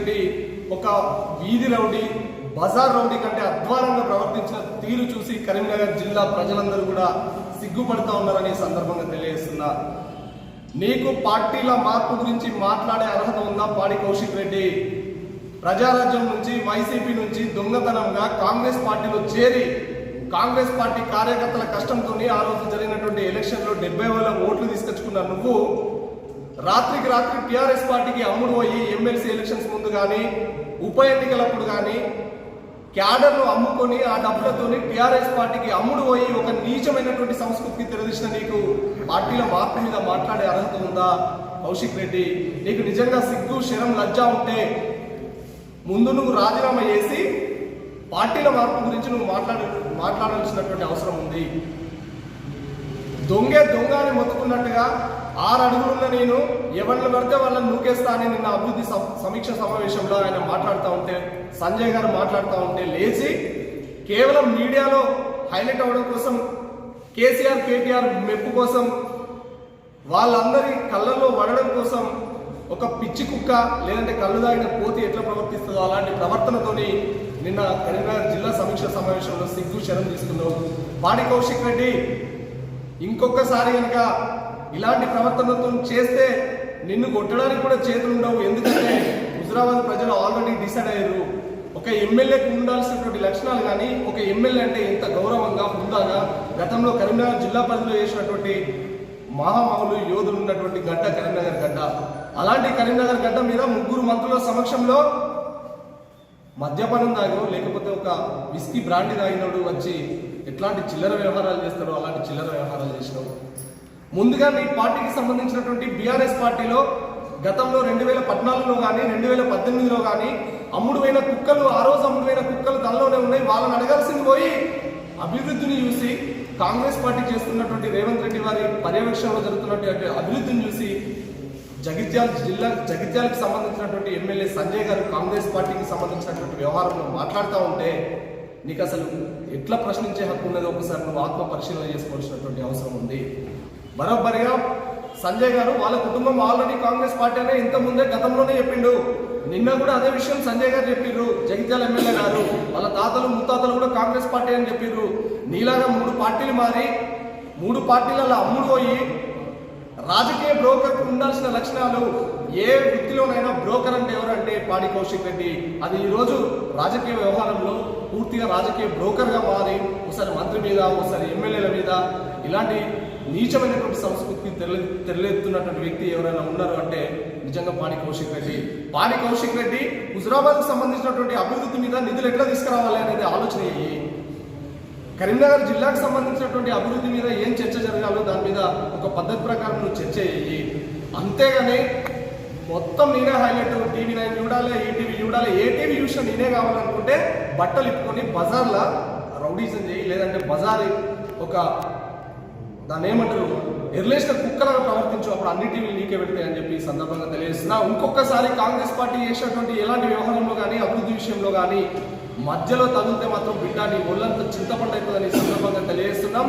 రెడ్డి ఒక వీధి rowdy Bazar rowdy కంటే అధ్వానంగా ప్రవర్తించిన తీరు చూసి కరీంనగర్ జిల్లా ప్రజలందరూ కూడా సిగ్గుపడుతూ ఉన్నారని సందర్భంగా తెలియజేస్తున్నా. నీకు పార్టీల మార్పు గురించి మాట్లాడే అర్హత ఉందా పాడి కౌశిక్ రెడ్డి? ప్రజారాజ్యం నుంచి వైసీపీ నుంచి దొంగతనంగా కాంగ్రెస్ పార్టీలో చేరి కాంగ్రెస్ పార్టీ కార్యకర్తల కష్టంతో ఆ రోజు జరిగినటువంటి ఎలక్షన్లో డెబ్బై వేల ఓట్లు తీసుకొచ్చుకున్న నువ్వు రాత్రికి రాత్రి టిఆర్ఎస్ పార్టీకి అమ్ముడు పోయి ఎమ్మెల్సీ ఎలక్షన్స్ ముందు కానీ ఉప ఎన్నికలప్పుడు కానీ క్యాడర్ను అమ్ముకొని ఆ డబ్బులతోని టిఆర్ఎస్ పార్టీకి అమ్ముడు పోయి ఒక నీచమైనటువంటి సంస్కృతికి తెరదీసిన నీకు పార్టీల మార్పు మీద మాట్లాడే అర్హత ఉందా? కౌశిక్ రెడ్డి నీకు నిజంగా సిగ్గు శరం లజ్జ ఉంటే ముందు నువ్వు రాజీనామా చేసి పార్టీల మార్పు గురించి నువ్వు మాట్లాడ మాట్లాడాల్సినటువంటి అవసరం ఉంది. దొంగే దొంగ అని మొత్తుకున్నట్టుగా ఆరు అడుగులున్న నేను ఎవరిని పడితే వాళ్ళని నూకేస్తా అని నిన్న అభివృద్ధి సమీక్ష సమావేశంలో ఆయన మాట్లాడుతూ ఉంటే సంజయ్ గారు మాట్లాడుతూ ఉంటే లేచి కేవలం మీడియాలో హైలైట్ అవ్వడం కోసం కేసీఆర్ కేటీఆర్ మెప్పు కోసం వాళ్ళందరి కళ్ళల్లో వడడం కోసం ఒక పిచ్చి కుక్క లేదంటే కళ్ళు దాగిన కోతి ఎట్లా ప్రవర్తిస్తుందో అలాంటి ప్రవర్తనతోని నిన్న కరీంనగర్ జిల్లా సమీక్ష సమావేశంలో సిగ్గు శరం తీసుకున్నావు పాడి కౌశిక్ రెడ్డి ఇంకొకసారి కనుక ఇలాంటి ప్రవర్తనతో చేస్తే నిన్ను కొట్టడానికి కూడా చేతులు ఉండవు. ఎందుకంటే హుజరాబాద్ ప్రజలు ఆల్రెడీ డిసైడ్ అయ్యారు. ఒక ఎమ్మెల్యేకి ఉండాల్సినటువంటి లక్షణాలు కానీ ఒక ఎమ్మెల్యే అంటే ఎంత గౌరవంగా హుందాగా గతంలో కరీంనగర్ జిల్లా పరిధిలో చేసినటువంటి మహామహులు యోధులు ఉన్నటువంటి గడ్డ కరీంనగర్ గడ్డ. అలాంటి కరీంనగర్ గడ్డ మీద ముగ్గురు మంత్రుల సమక్షంలో మద్యపానం తాగో లేకపోతే ఒక విస్కీ బ్రాండ్ తాగినోడు వచ్చి ఎట్లాంటి చిల్లర వ్యవహారాలు చేస్తాడో అలాంటి చిల్లర వ్యవహారాలు చేసినావు ముందుగా మీ పార్టీకి సంబంధించినటువంటి బీఆర్ఎస్ పార్టీలో గతంలో రెండు వేల పద్నాలుగులో కానీ రెండు వేల పద్దెనిమిదిలో కానీ అమ్ముడుపోయిన కుక్కలు ఆ రోజు అమ్ముడుపోయిన కుక్కలు తనలోనే ఉన్నాయి. వాళ్ళని అడగాల్సింది పోయి అభివృద్ధిని చూసి కాంగ్రెస్ పార్టీ చేస్తున్నటువంటి రేవంత్ రెడ్డి వారి పర్యవేక్షణలో జరుగుతున్నటువంటి అభివృద్ధిని చూసి జగిత్యాల జిల్లా జగిత్యాలకు సంబంధించినటువంటి ఎమ్మెల్యే సంజయ్ గారు కాంగ్రెస్ పార్టీకి సంబంధించినటువంటి వ్యవహారంలో మాట్లాడుతూ ఉంటే నీకు అసలు ఎట్లా ప్రశ్నించే హక్కు ఉన్నదో ఒకసారి నువ్వు ఆత్మ పరిశీలన చేసుకోవాల్సినటువంటి అవసరం ఉంది. బరోబ్బరిగా సంజయ్ గారు వాళ్ళ కుటుంబం ఆల్రెడీ కాంగ్రెస్ పార్టీ అనే ఇంత ముందే గతంలోనే చెప్పిండు. నిన్న కూడా అదే విషయం సంజయ్ గారు చెప్పిండ్రు జగిత్యాల ఎమ్మెల్యే గారు. వాళ్ళ తాతలు ముత్తాతలు కూడా కాంగ్రెస్ పార్టీ అని చెప్పిండ్రు నీలాగా మూడు పార్టీలు మారి మూడు పార్టీలలో అమ్ముడు పోయి రాజకీయ బ్రోకర్ ఉండాల్సిన లక్షణాలు ఏ వృత్తిలోనైనా బ్రోకర్ అంటే ఎవరంటే పాడి కౌశిక్ రెడ్డి. అది ఈరోజు రాజకీయ వ్యవహారంలో పూర్తిగా రాజకీయ బ్రోకర్గా మారి ఒకసారి మంత్రి మీద ఒకసారి ఎమ్మెల్యేల మీద ఇలాంటి నీచమైనటువంటి సంస్కృతికి తెరలే తెరలేస్తున్నటువంటి వ్యక్తి ఎవరైనా ఉన్నారు అంటే నిజంగా పాడి కౌశిక్ రెడ్డి. పాడి కౌశిక్ రెడ్డి హుజరాబాద్కు సంబంధించినటువంటి అభివృద్ధి మీద నిధులు ఎట్లా తీసుకురావాలి అనేది ఆలోచన కరీంనగర్ జిల్లాకు సంబంధించినటువంటి అభివృద్ధి మీద ఏం చర్చ జరగాలో దాని మీద ఒక పద్ధతి ప్రకారం నువ్వు చర్చ చేయి అంతేగాని మొత్తం నేనే హైలైట్ టీవీ నైన్ చూడాలి ఈటీవీ చూడాలి ఏ టీవీ చూసినా నేనే కావాలనుకుంటే బట్టలు ఇప్పుకొని బజార్లో రౌడీజం చేయి లేదంటే బజార్ ఒక దాన్ని ఏమంటారు? ఎర్లేసిన కుక్కలాగా ప్రవర్తించు. అప్పుడు అన్ని టీవీలు నీకే పెడతాయి అని చెప్పి ఈ సందర్భంగా తెలియజేస్తున్నా. ఇంకొకసారి కాంగ్రెస్ పార్టీ చేసినటువంటి ఎలాంటి వ్యవహారంలో కానీ విషయంలో కానీ మధ్యలో తగిలితే మాత్రం బిడ్డ నీ ఒళ్ళంతా చింతపండు అవుతుందని సందర్భంగా తెలియజేస్తున్నాం.